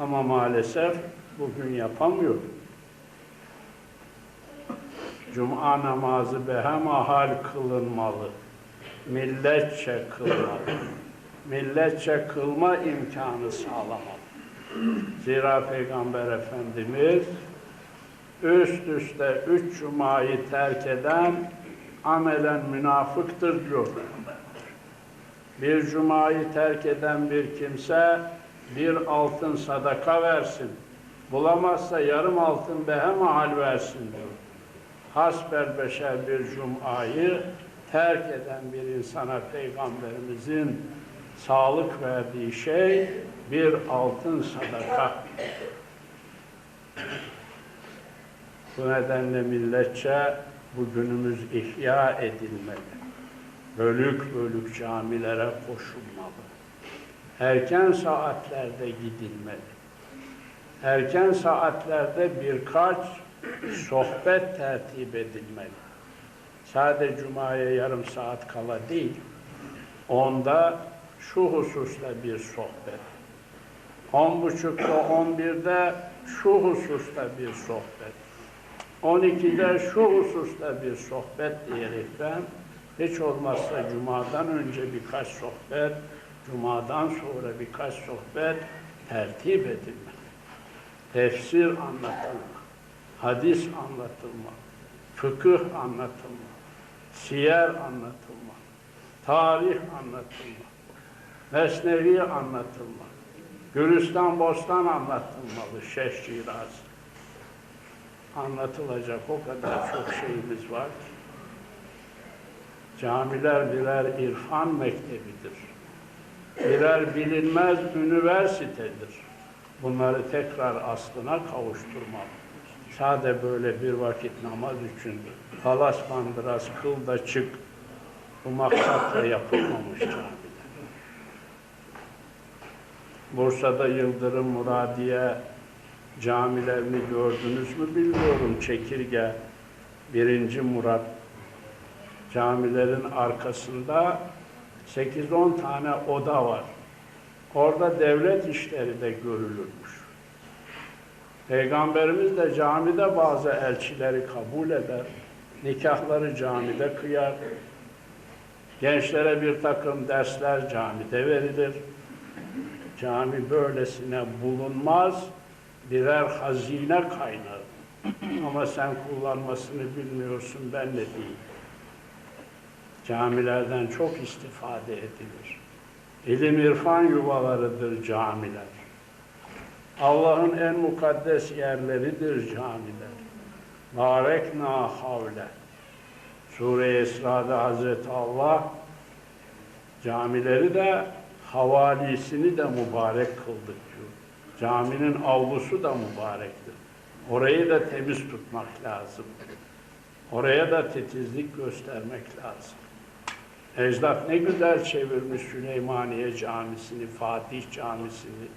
Ama maalesef bugün yapamıyor. Cuma namazı behemahal kılınmalı. Milletçe kılmalı. Milletçe kılma imkanı sağlamalı. Zira Peygamber Efendimiz üst üste üç cumayı terk eden amelen münafıktır diyor. Bir cumayı terk eden bir kimse bir altın sadaka versin. Bulamazsa yarım altın behemahal versin diyor. Hasbel beşer bir cumayı terk eden bir insana Peygamberimizin sağlık verdiği şey bir altın sadaka. Bu nedenle milletçe bugünümüz ihya edilmeli. Bölük bölük camilere koşulmalı. Erken saatlerde gidilmeli. Erken saatlerde birkaç sohbet tertip edilmeli. Sadece Cuma'ya yarım saat kala değil, onda şu hususta bir sohbet. On buçukta, on birde şu hususta bir sohbet. 12'de şu hususta bir sohbet diyerekten hiç olmazsa Cuma'dan önce birkaç sohbet, Cuma'dan sonra birkaç sohbet tertip edilmeli. Tefsir anlatılma, hadis anlatılma, fıkıh anlatılma, siyer anlatılma, tarih anlatılma, mesnevi anlatılma, Gülistan Bostan anlatılmalı, Şeyh Şiraz. Anlatılacak o kadar çok şeyimiz var ki. Camiler birer irfan mektebidir. Birer bilinmez üniversitedir. Bunları tekrar aslına kavuşturmalı. Sade böyle bir vakit namaz için palas bandıras kıl da çık bu maksatla yapılmamış camiler. Bursa'da Yıldırım Muradiye camilerini gördünüz mü bilmiyorum. Çekirge, birinci Murat camilerin arkasında 8-10 tane oda var. Orada devlet işleri de görülürmüş. Peygamberimiz de camide bazı elçileri kabul eder. Nikahları camide kıyar. Gençlere bir takım dersler camide verilir. Cami böylesine bulunmaz, birer hazine kaynağı. Ama sen kullanmasını bilmiyorsun, ben de değil. Camilerden çok istifade edilir. İlim irfan yuvalarıdır camiler. Allah'ın en mukaddes yerleridir camiler. Barekna havle. Sure-i Esra'da Hazreti Allah camileri de havalisini de mübarek kıldık diyor. Caminin avlusu da mübarektir. Orayı da temiz tutmak lazım. Oraya da titizlik göstermek lazım. Ecdat ne güzel çevirmiş Süleymaniye Camisi'ni, Fatih Camisi'ni.